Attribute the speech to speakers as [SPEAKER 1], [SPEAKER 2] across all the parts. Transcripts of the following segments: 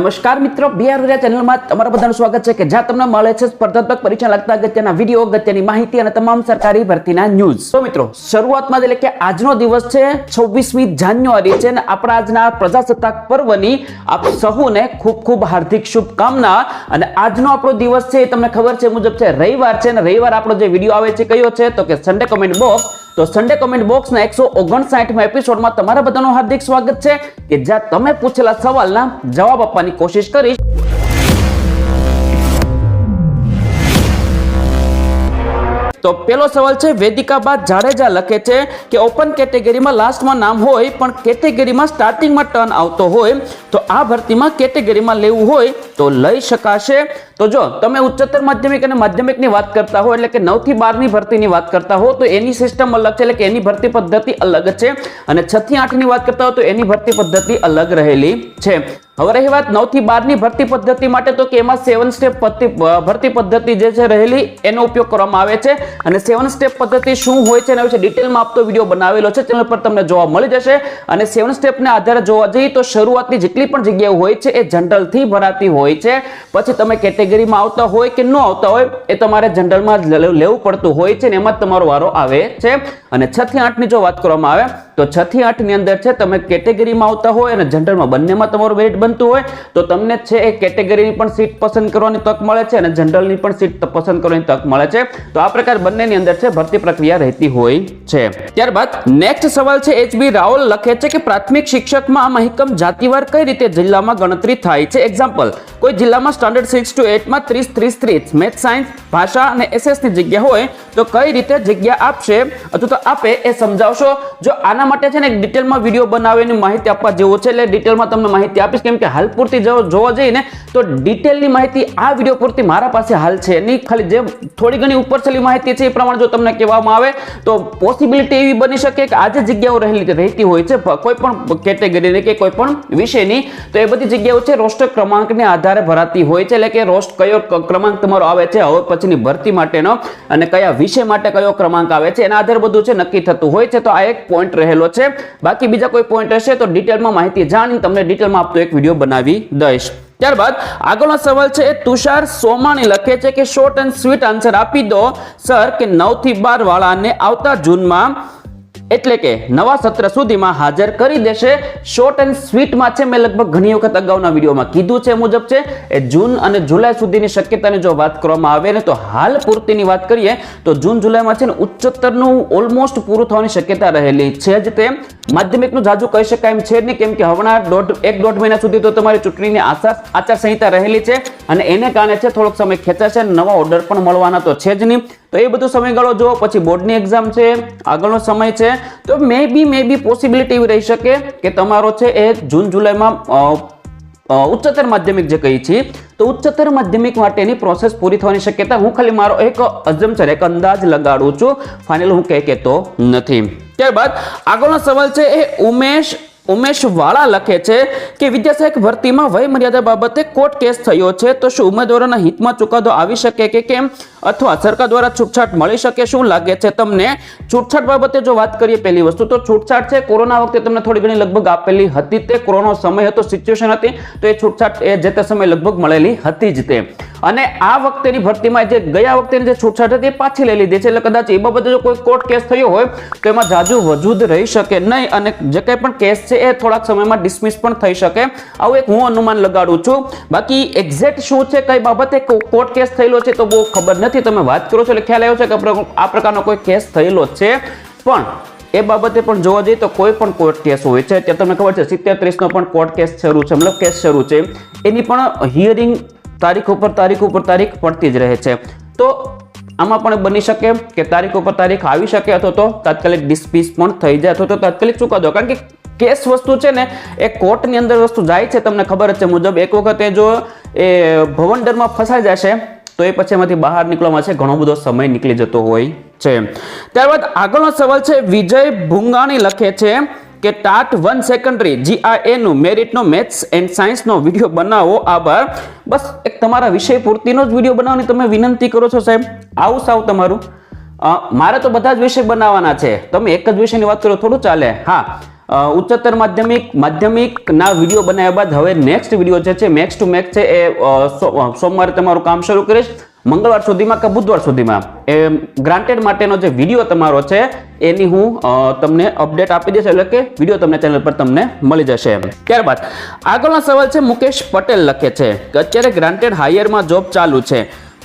[SPEAKER 1] નમસ્કાર મિત્રો બિહાર વિદ્યા ચેનલમાં તમારા બધાનું સ્વાગત છે કે જ્યાં તમને મળે છે સ્પર્ધાત્મક પરીક્ષા લગતા અગત્યના વીડિયો અગત્યની માહિતી અને તમામ સરકારી ભરતીના ન્યૂઝ તો મિત્રો, શરૂઆતમાં એટલે કે આજનો દિવસ છે છવ્વીસમી જાન્યુઆરી છે અને આપણા આજના પ્રજાસત્તાક પર્વની આપ સહુને ખૂબ ખૂબ હાર્દિક શુભકામના અને આજનો આપણો દિવસ છે એ તમને ખબર છે મુજબ છે રવિવાર છે અને રવિવાર આપણો જે વીડિયો આવે છે કયો છે? તો કે સન્ડે કમેન્ટ બોક્સ તો સન્ડે કમેન્ટ બોક્સના એકસો ઓગણસાઠમાં એપિસોડમાં તમારા બધાનું હાર્દિક સ્વાગત છે કે જ્યાં તમે પૂછેલા સવાલના જવાબ આપવાની કોશિશ કરીશ. તો પેલો સવાલ છે, વેદિકા બાદ જાડેજા લખે છે કે ઓપન કેટેગરીમાં લાસ્ટમાં નામ હોય, પણ કેટેગરીમાં સ્ટાર્ટિંગમાં ટર્ન આવતો હોય, તો આ ભરતીમાં કેટેગરીમાં લેવું હોય તો લઈ શકાશે. તો જો તમે ઉચ્ચતર માધ્યમિક અને માધ્યમિકની વાત કરતા હો, એટલે કે નવથી બાર ભરતીની વાત કરતા હો, તો એની સિસ્ટમ અલગ છે, એટલે કે એની ભરતી પદ્ધતિ અલગ છે. અને છથી આઠની વાત કરતા હો, તો એની ભરતી પદ્ધતિ અલગ રહેલી છે. હવે રહી વાત નવથી બારની ભરતી પદ્ધતિ માટે તો કે એમાં સેવન સ્ટેપ ભરતી પદ્ધતિ જે છે રહેલી, એનો ઉપયોગ કરવામાં આવે છે. અને સેવન સ્ટેપ પદ્ધતિ શું હોય છે એના વિશે ડિટેલમાં આપતો વીડિયો બનાવેલો છે. ચેનલ પર તમને જોવા મળી જશે. અને સેવન સ્ટેપને આધારે જોવા જઈએ તો શરૂઆતની જેટલી પણ જગ્યાઓ હોય છે એ જનરલથી ભરાતી હોય છે. પછી તમે કેટેગરીમાં આવતા હોય કે ન આવતા હોય એ તમારે જનરલમાં જ લેવું પડતું હોય છે ને એમાં જ તમારો વારો આવે છે. અને છ થી આઠની જો વાત કરવામાં આવે, તો છ થી આઠની અંદર છે, તમે કેટેગરીમાં આવતા હોય અને જનરલમાં બંનેમાં તમારું મેરિટ બનતું હોય તો તમને છે એ કેટેગરીની પણ સીટ પસંદ કરવાની તક મળે છે અને જનરલની પણ સીટ પસંદ કરવાની તક મળે છે. તો આ પ્રકાર બંનેની અંદર છે ભરતી પ્રક્રિયા રહેતી હોય છે. ત્યારબાદ નેક્સ્ટ સવાલ છે એચ બી રાવલ લખે છે કે પ્રાથમિક શિક્ષકમાં મહિકમ જાતિવાર કઈ રીતે જિલ્લામાં ગણતરી થાય છે? એક્ઝામ્પલ કોઈ જિલ્લામાં સ્ટાન્ડર્ડ સિક્સ ટુ એટમાં ત્રીસ ત્રીસ ત્રીસ મેથ સાયન્સ ભાષા અને એસએસની જગ્યા હોય તો કઈ રીતે જગ્યા આપશે? અથવા તો આપે એ સમજાવશો? જો આના માટે છે ને ડિટેલમાં વીડિયો બનાવીને માહિતી આપવા જેવો છે, એટલે ડિટેલમાં તમને માહિતી આપીશ. કેમ કે હાલ પૂરતી જોવા જઈએ ને તો ડિટેલની માહિતી આ વીડિયો પૂરતી મારા પાસે હાલ છે એની ખાલી જે થોડી ઘણી ઉપરછલી માહિતી છે એ પ્રમાણે જો તમને કહેવામાં આવે તો પોસિબિલિટી એવી બની શકે કે આજે જગ્યાઓ રહેલી રહેતી હોય છે. કોઈ પણ કેટેગરીની કે કોઈ પણ વિષયની તો એ બધી જગ્યાઓ છે રોસ્ટર ક્રમાંકને આધારે ભરાતી હોય છે. એટલે કે રોસ્ટ કયો ક્રમાંક તમારો આવે છે, હવે પછીની ભરતી માટેનો અને કયા વિષય માટે કયો ક્રમાંક આવે છે એના આધારે બધું છે નક્કી થતું હોય છે. તો આ એક પોઈન્ટ રહેલો છે. બાકી બીજા કોઈ પોઈન્ટ હશે તો ડિટેલમાં માહિતી જાણી તમને ડિટેલમાં આપતો એક વીડિયો બનાવી દઈશ. ત્યારબાદ આગળનો સવાલ છે એ તુષાર સોમાણી લખે છે કે શોર્ટ એન્ડ સ્વીટ આન્સર આપી દો સર કે નવથી બાર વાળાને આવતા જૂનમાં એટલે કે નવા સત્ર સુધીમાં હાજર કરી દેશે. શોર્ટ એન્ડ સ્વીટમાં છે, મેં લગભગ ઘણી વખત અગાઉના વિડીયોમાં કીધું છે મુજબ છે. એ જૂન અને જુલાઈ સુધીની શક્યતાની જો વાત કરવામાં આવે ને, તો હાલ પૂરતીની વાત કરીએ, તો જૂન જુલાઈમાં છે ને, ઉચ્ચતરનું ઓલમોસ્ટ પૂરું થવાની શક્યતા રહેલી છે જ તે માધ્યમિકનું જાજુ કહી શકાય એમ છે નહીં, કેમ કે હમણાં દોઢ, એક દોઢ મહિના સુધી તો તમારી ચૂંટણીની આચાર આચારસંહિતા રહેલી છે. અને એને કારણે છે થોડોક સમય ખેંચાશે નવા ઓર્ડર પણ મળવાના તો છે જ નહીં. તો એ બધો સમયગાળો જો પછી બોર્ડની એક્ઝામ છે, આગળનો સમય છે. તો મે બી મે બી પોસિબિલિટી એવી રહી શકે કે તમારો છે એ જૂન, જુલાઈમાં ઉચ્ચતર માધ્યમિક જે કહી છીએ તો ઉચ્ચતર માધ્યમિક માટેની પ્રોસેસ પૂરી થવાની શક્યતા હું ખાલી મારો એક અજમ્પશન એક અંદાજ લગાડું છું. ફાઇનલ હું કહી કહેતો નથી. ત્યારબાદ આગળનો સવાલ છે એ ઉમેશ ઉમેશ વાળા લખે છે કે વિદ્યાસહાયક ભરતીમાં વય મર્યાદા બાબતે કોર્ટ કેસ થયો છે, તો શું ઉમેદવારોના હિતમાં ચુકાદો આવી શકે કે કેમ? અથવા સરકાર દ્વારા છૂટછાટ મળી શકે, શું લાગે છે તમને? છૂટછાટ બાબતે જો વાત કરીએ પહેલી વસ્તુ, તો છૂટછાટ છે. કોરોના વખતે તમને થોડી ઘણી લગભગ આપેલી હતી તે. કોરોનો સમય હતો સિચ્યુએશન હતી, તો એ છૂટછાટ એ જે તે સમય લગભગ મળેલી હતી જ તે. અને આ વખતેની ભરતીમાં જે ગયા વખતેની જે છૂટછાટ હતી એ પાછી લઈ લીધી છે. એટલે કદાચ એ બાબતે જો કોઈ કોર્ટ કેસ થયો હોય, તો એમાં જાજુ વજૂદ રહી શકે નહીં અને જે કંઈ પણ કેસ છે એ થોડાક સમયમાં ડિસમિસ પણ થઈ શકે. આવું એક હું અનુમાન લગાડું છું. બાકી એક્ઝેક્ટ શું છે, કઈ બાબતે કોર્ટ કેસ થયેલો છે તો બહુ ખબર નથી. તમે વાત કરો છો એટલે ખ્યાલ આવ્યો છે કે આ પ્રકારનો કોઈ કેસ થયેલો છે. પણ એ બાબતે પણ જોવા જઈએ તો કોઈ પણ કોર્ટ કેસ હોય છે, ત્યાં તમને ખબર છે, સિત્તેર ત્રીસનો પણ કોર્ટ કેસ શરૂ છે, મતલબ કેસ શરૂ છે. એની પણ હિયરિંગ તારીખ ઉપર તારીખ ઉપર તારીખ પડતી જ રહે છે. તો આમાં પણ બની શકે કે તારીખ ઉપર તારીખ આવી શકે અથવા તો તાત્કાલિક ડિસ્પીસ પણ થઈ જાય અથવા તો તાત્કાલિક ચૂકાદો કારણ કે કેસ વસ્તુ છે ને, એ કોર્ટની અંદર વસ્તુ જાય છે, તમને ખબર જ છે મુજબ એક વખતે જો એ ભવંડરમાં ફસાઈ જશે, તો એ પછી એમાંથી બહાર નીકળવામાં છે, ઘણો બધો સમય નીકળી જતો હોય છે. ત્યારબાદ આગળનો સવાલ છે, વિજય ભૂંગાણી લખે છે કે ટાટ વન સેકન્ડરી જીઆરએનું મેરિટનો મેથ્સ એન્ડ સાયન્સનો વીડિયો બનાવો. આભાર. બસ, એક તમારા વિષય પૂરતીનો જ વીડિયો બનાવવાની તમે વિનંતી કરો છો સાહેબ. આવું સાવ તમારું. મારે તો બધા જ વિષય બનાવવાના છે. તમે એક જ વિષયની વાત કરો, થોડું ચાલે. હા. ઉચ્ચતર માધ્યમિક, માધ્યમિકના વીડિયો બનાવ્યા બાદ હવે નેક્સ્ટ વીડિયો જે છે મેક્સ ટુ મેક્સ છે, એ સોમવારે તમારું કામ શરૂ કરીશ. મંગળવાર સુધીમાં કે બુધવાર સુધીમાં? એ ગ્રાન્ટેડ માટેનો જે વીડિયો તમારો છે, એની હું તમને અપડેટ આપી દઈશ, એટલે કે વીડિયો તમને ચેનલ પર તમને મળી જશે. ત્યારબાદ, આગળનો સવાલ છે, મુકેશ પટેલ લખે છે કે અત્યારે ગ્રાન્ટેડ હાયરમાં જોબ ચાલુ છે,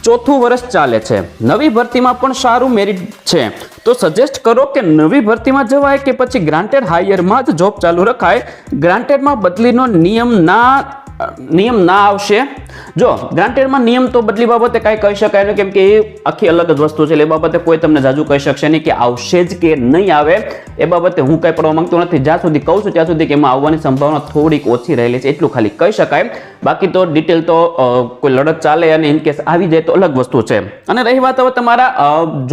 [SPEAKER 1] ચોથું વર્ષ ચાલે છે. નવી ભરતીમાં પણ સારું મેરિટ છે. તો સજેસ્ટ કરો કે નવી ભરતીમાં જવાય કે પછી ગ્રાન્ટેડ હાયરમાં જ જોબ ચાલુ રખાય? ગ્રાન્ટેડમાં બદલીનો નિયમ ના નિયમ ના આવશે. જો ગ્રાન્ટેડમાં નિયમ તો બદલી બાબતે કાંઈ કહી શકાય નહીં, કેમ કે એ આખી અલગ જ વસ્તુ છે. એટલે એ બાબતે કોઈ તમને જાજુ કહી શકશે નહીં કે આવશે જ કે નહીં આવે. એ બાબતે હું કંઈ પડવા માંગતો નથી. જ્યાં સુધી કહું છું, ત્યાં સુધી કે એમાં આવવાની સંભાવના થોડીક ઓછી રહેલી છે. એટલું ખાલી કહી શકાય. બાકી તો ડિટેલ તો કોઈ લડત ચાલે અને ઇન કેસ આવી જાય તો અલગ વસ્તુ છે. અને રહી વાત હવે તમારા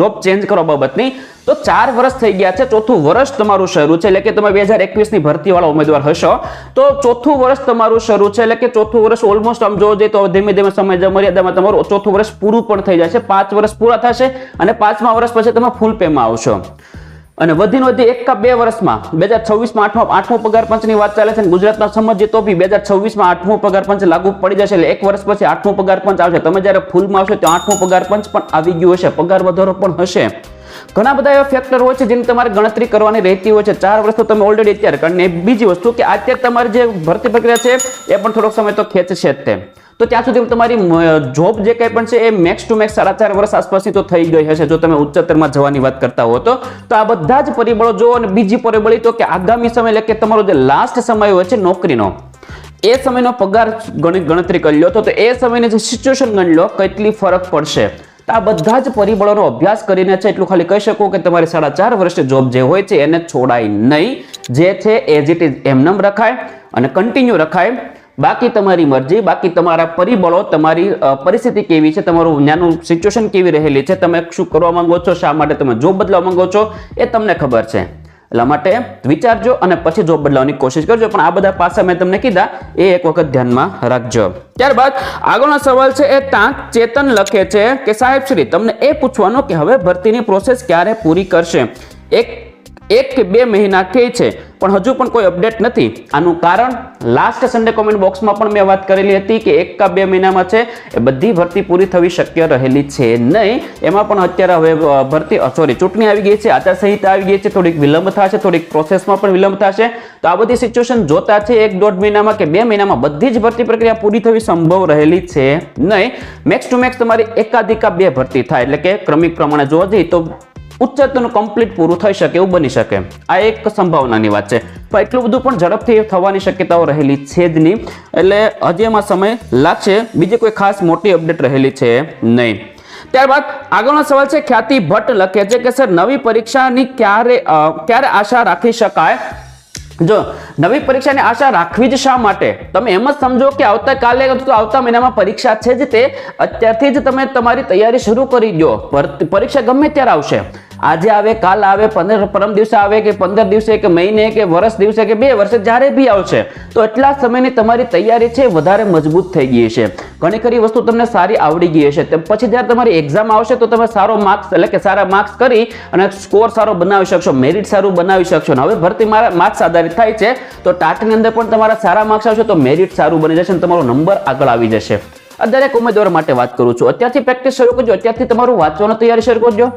[SPEAKER 1] જોબ ચેન્જ કરવા બાબતની. તો ચાર વર્ષ થઈ ગયા છે, ચોથું વર્ષ તમારું શરૂ છે, એટલે કે તમે બે હજાર એકવીસની ભરતીવાળા ઉમેદવાર હશો. તો ચોથું વર્ષ તમારું શરૂ છે, એટલે કે ચોથું વર્ષ ઓલમોસ્ટ આમ જોવા તો ધીમે ધીમે સમય મર્યાદામાં તમારું ચોથું વર્ષ પૂરું પણ થઈ જશે, પાંચ વર્ષ પૂરા થશે અને પાંચમા વર્ષ પછી તમે ફૂલ પેમાં આવશો. અને વધીને વધી એક કા બે વર્ષમાં બે હજાર છવ્વીસમાં આઠમો આઠમો પગાર પંચની વાત ચાલે છે અને ગુજરાતના સમજીએ તો બી બે હજાર છવ્વીસમાં આઠમો પગાર પંચ લાગુ પડી જશે, એટલે એક વર્ષ પછી આઠમો પગાર પંચ આવશે. તમે જ્યારે ફૂલમાં આવશો, તો આઠમો પગાર પંચ પણ આવી ગયો હશે, પગાર વધારો પણ હશે. ઘણા બધા એવા ફેક્ટર હોય છે જેની તમારે ગણતરી કરવાની રહેતી હોય છે. ચાર વર્ષ તો તમે ઓલરેડી અત્યારે કરીને બીજી વસ્તુ કે અત્યારે તમારી જે ભરતી પ્રક્રિયા છે એ પણ થોડોક સમય તો ખેંચશે જ તે. તો ત્યાં સુધી તમારી જોબ જે કંઈ પણ છે એ મેક્સ ટુ મેક્સ સાડા ચાર વર્ષ આસપાસની તો થઈ ગઈ હશે. જો તમે ઉચ્ચતરમાં જવાની વાત કરતા હો તો. તો આ બધા જ પરિબળો જો અને બીજી પરિબળ તો કે આગામી સમય એટલે કે તમારો જે લાસ્ટ સમય હોય છે નોકરીનો, એ સમયનો પગાર ગણિત ગણતરી કરી લો તો એ સમયની જે સિચ્યુએશન ગણી લો, કેટલી ફરક પડશે? આ બધા જ પરિબળોનો અભ્યાસ કરીને છે, એટલું ખાલી કહી શકું કે તમારી સાડા ચાર વર્ષની જોબ જે હોય છે, એને છોડાય નહીં. જે છે એઝ ઇટ ઇઝ એમનેમ રખાય અને કન્ટિન્યુ રખાય. બાકી તમારી મરજી, બાકી તમારા પરિબળો, તમારી પરિસ્થિતિ કેવી છે, તમારું જ્ઞાનનું સિચ્યુએશન કેવી રહેલી છે, તમે શું કરવા માંગો છો, શા માટે તમે જોબ બદલવા માંગો છો, એ તમને ખબર છે. એટલા માટે વિચારજો અને પછી જોબ બદલાવવાની કોશિશ કરજો. પણ આ બધા પાસા મેં તમને કીધા, એ એક વખત ધ્યાનમાં રાખજો. ત્યારબાદ આગળનો સવાલ છે, એ તાંક ચેતન લખે છે કે સાહેબ શ્રી, તમને એ પૂછવાનો કે હવે ભરતીની પ્રોસેસ ક્યારે પૂરી કરશે? એક એક કે બે મહિના કે છે. પણ હજુ પણ કોઈ અપડેટ નથી. આનું કારણ લાસ્ટ સન્ડે કોમેન્ટ બોક્સમાં પણ મેં વાત કરેલી હતી કે એક કા બે મહિનામાં છે, એ બધી ભરતી પૂરી થવી શક્ય રહેલી છે નહીં. એમાં પણ અત્યારે હવે ભરતી સોરી ચૂંટણી આવી ગઈ છે, આચારસંહિતા આવી ગઈ છે, થોડીક વિલંબ થશે, થોડીક પ્રોસેસમાં પણ વિલંબ થશે. તો આ બધી સિચ્યુએશન જોતા છે એક દોઢ મહિનામાં કે બે મહિનામાં બધી જ ભરતી પ્રક્રિયા પૂરી થવી સંભવ રહેલી છે નહીં. મેક્સ ટુ મેક્સ તમારી એકાધિકા બે ભરતી થાય, એટલે કે ક્રમિક પ્રમાણે જોવા જઈએ તો ઉચ્ચતરનું કમ્પ્લીટ પૂરું થઈ શકે એવું બની શકે. આ એક સંભાવનાની વાત છે. પણ એટલું બધું પણ ઝડપથી થવાની શક્યતાઓ રહેલી છે જ નહીં. એટલે હજી એમાં સમય લાગશે. બીજી કોઈ ખાસ મોટી અપડેટ રહેલી છે નહીં. ત્યારબાદ આગળનો સવાલ છે, ખ્યાતિ ભટ્ટ લખે છે કે, સર, નવી પરીક્ષાની ક્યારે ક્યારે આશા રાખી શકાય? જો, નવી પરીક્ષાની આશા રાખવી જ શા માટે? તમે એમ જ સમજો કે આવતાકાલે આવતા મહિનામાં પરીક્ષા છે જ તે. અત્યારથી જ તમે તમારી તૈયારી શરૂ કરી દો. પરીક્ષા ગમે ત્યારે આવશે. આજે આવે, કાલ આવે, પંદર, પરમ દિવસે આવે કે પંદર દિવસે કે મહિને કે વર્ષ દિવસે કે બે વર્ષે જ્યારે બી આવશે, તો એટલા સમયની તમારી તૈયારી છે વધારે મજબૂત થઈ ગઈ છે ઘણી ખરી વસ્તુ તમને સારી આવડી ગઈ તે પછી જ્યારે તમારી એક્ઝામ આવશે, તો તમે સારો માર્ક્સ એટલે કે સારા માર્ક્સ કરી અને સ્કોર સારો બનાવી શકશો મેરિટ સારું બનાવી શકશો. હવે ભરતી મારા માર્ક્સ આધારિત થાય છે, તો ટાટની અંદર પણ તમારા સારા માર્ક્સ આવશે, તો મેરિટ સારું બની જશે અને તમારો નંબર આગળ આવી જશે. આ દરેક ઉમેદવાર માટે વાત કરું છું. અત્યારથી પ્રેક્ટિસ શરૂ કરજો. અત્યારથી તમારું વાંચવાનો તૈયારી શરૂ કરજો.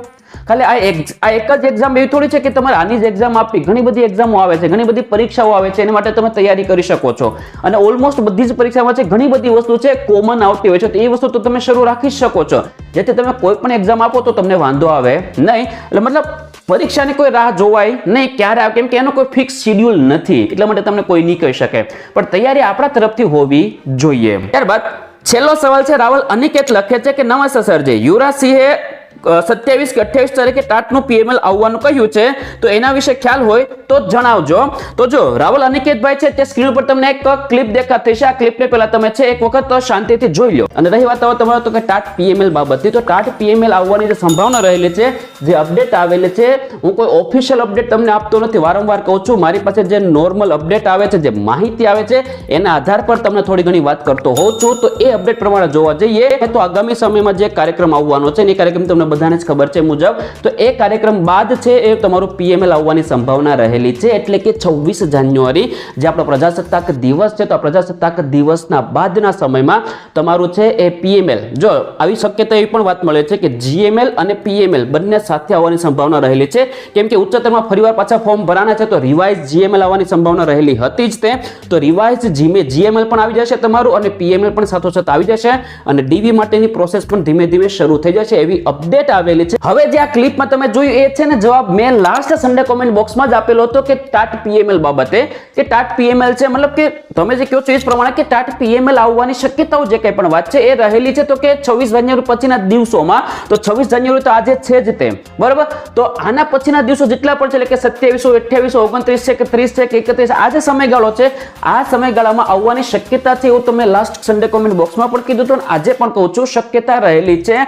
[SPEAKER 1] ખાલી આ એક આ એક જ એક્ઝામ એવી થોડી છે કે તમારે આની જ એક્ઝામ આપી ઘણી બધી એક્ઝામો આવે છે, ઘણી બધી પરીક્ષાઓ આવે છે, એના માટે તમે તૈયારી કરી શકો છો. અને ઓલમોસ્ટ બધી જ પરીક્ષામાં છે, ઘણી બધી વસ્તુ છે કોમન આવતી હોય છે. તો એ વસ્તુ તો તમે શરૂ રાખી શકો છો. જેથી તમે કોઈ પણ એક્ઝામ આપો તો તમને વાંધો આવે નહીં. એટલે મતલબ પરીક્ષાની કોઈ રાહ જોવાય નહીં, ક્યારે આવે, કેમ કે એનો કોઈ ફિક્સ શિડ્યુલ નથી. એટલા માટે તમને કોઈ નહીં કહી શકે. પણ તૈયારી આપણા તરફથી હોવી જોઈએ. ત્યારબાદ છેલ્લો સવાલ છે રાવલ અનિકેત લખે છે કે નમસ્તે સરજી યુવરાજ સિંહે સત્યાવીસ કે અઠ્યાવીસ તારીખે ટાટનું પીએમએલ આવવાનું કહ્યું છે, તો એના વિશે ખ્યાલ હોય તો જણાવજો. તો જો રાહુલ અનિકેતભાઈ છે, તે સ્ક્રીન ઉપર તમને એક ક્લિપ દેખાતી છે. આ ક્લિપને પહેલા તમે છે, એક વખત શાંતિથી જોઈ લો. અને રહી વાત તમારે તો કે ટાટ પીએમએલ બાબતની તો ટાટ પીએમએલ આવવાની જે સંભાવના રહેલી છે, જે અપડેટ આવેલી છે, હું કોઈ ઓફિશિયલ અપડેટ તમને આપતો નથી, વારંવાર કહું છું, મારી પાસે જે નોર્મલ અપડેટ આવે છે, જે માહિતી આવે છે, એના આધાર પર તમને થોડી ઘણી વાત કરતો હોઉં છું. તો એ અપડેટ પ્રમાણે જોવા જઈએ, તો આગામી સમયમાં જે કાર્યક્રમ આવવાનો છે એ કાર્યક્રમ તમને બધાને જ ખબર છે મુજબ. તો એ કાર્યક્રમ બાદ છે એ તમારું પીએમએલ આવવાની સંભાવના રહેલી છે એટલે કે છવ્વીસ જાન્યુઆરી, જે આપણો પ્રજાસત્તાક દિવસ છે, તો પ્રજાસત્તાક દિવસના બાદના સમયમાં તમારું છે એ પીએમએલ જો આવી શક્યતા એવી પણ વાત મળે છે કે જીએમએલ અને પીએમએલ બંને સાથે આવવાની સંભાવના રહેલી છે. કેમ કે ઉચ્ચતરમાં ફરીવાર પાછા ફોર્મ ભરાના છે, તો રિવાઇઝ જીએમએલ આવવાની સંભાવના રહેલી હતી જ તે. તો રિવાઇઝ જીમે જીએમએલ પણ આવી જશે તમારું અને પીએમએલ પણ સાથોસાથ આવી જશે અને ડીવી માટેની પ્રોસેસ પણ ધીમે ધીમે શરૂ થઈ જશે એવી અપડેટ આવેલી છે. હવે જે આ ક્લિપમાં તમે જોયું એ છે ને જવાબ મેં લાસ્ટ સન્ડે કોમેન્ટ બોક્સમાં જ આપેલો હતો કે ટાટ પીએમએલ બાબતે. કે ટાટ પીએમએલ છે, મતલબ કે તમે જે કહો છો એ જ પ્રમાણે કે ટાટ પીએમએલ આવવાની શક્યતાઓ જે કંઈ પણ વાત છે એ રહેલી છે તો કે છવ્વીસ જાન્યુઆરી પછીના દિવસોમાં. તો છવ્વીસ જાન્યુઆરી તો આજે છે જ તે બરાબર? તો આના પછીના દિવસો જેટલા પણ છે, એટલે કે સત્યાવીસો, અઠ્યાવીસો, ઓગણત્રીસ છે કે ત્રીસ છે કે એકત્રીસ આ જે સમયગાળો છે. આ સમયગાળામાં આવવાની શક્યતા છે એવું તમે લાસ્ટ સન્ડે કોમેન્ટ બોક્સમાં પણ કીધું હતું આજે પણ કહું છું, શક્યતા રહેલી છે.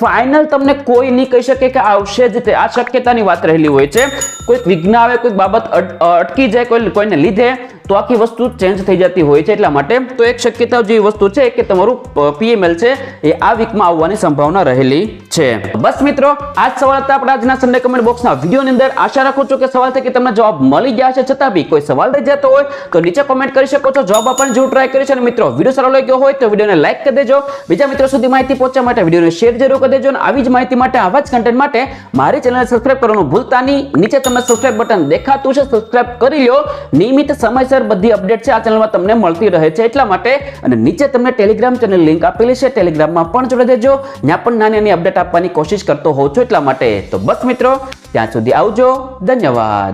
[SPEAKER 1] ફાઇનલ તમને કોઈ નહીં કહી શકે કે આવશે જ તે. આ શક્યતાની વાત રહેલી હોય છે. કોઈક વિઘ્ન આવે, કોઈક બાબત અટકી જાય, કોઈ, કોઈને લીધે તો આખી વસ્તુ ચેન્જ થઈ જતી હોય છે એટલા માટે તો એક શક્યતા જેવી વસ્તુ છે કે તમારું પીએમએલ છે એ આ વીકમાં આવવાની સંભાવના રહેલી છે. બસ મિત્રો આ જ સવાલ હતા આપણા આજના સન્ડે કમેન્ટ બોક્સના વિડીયોની અંદર. આશા રાખું છું કે સવાલ છે કે તમને જવાબ મળી ગયા છે છતાં બી કોઈ સવાલ રહી જતો હોય તો નીચે કોમેન્ટ કરી શકો છો. જવાબ આપવાની જરૂર ટ્રાય કરીશ અને મિત્રો, વીડિયો સારો લાગ્યો હોય તો વિડીયોને લાઈક કરી દેજો. બીજા મિત્રો સુધી માહિતી પહોંચવા માટે વિડીયોને શેર જરૂર કરી દેજો અને આવી જ માહિતી માટે, આવા જ કન્ટેન્ટ માટે મારી ચેનલને સબસ્ક્રાઇબ કરવાનું ભૂલતા નહીં. નીચે તમને સબસ્ક્રાઇબ બટન દેખાતું છે. સબસ્ક્રાઇબ કરી લો. નિયમિત સમયસર બધી અપડેટ છે. આ ચેનલમાં તમને મળતી રહે છે. એટલા માટે અને નીચે તમને ટેલિગ્રામ ચેનલ લિંક આપેલી છે. ટેલિગ્રામમાં પણ જોડાઈ દેજો. ત્યાં પણ નાની નાની અપડેટ આપવાની કોશિશ કરતો હોઉં છું એટલા માટે તો બસ મિત્રો, ત્યાં સુધી આવજો. ધન્યવાદ.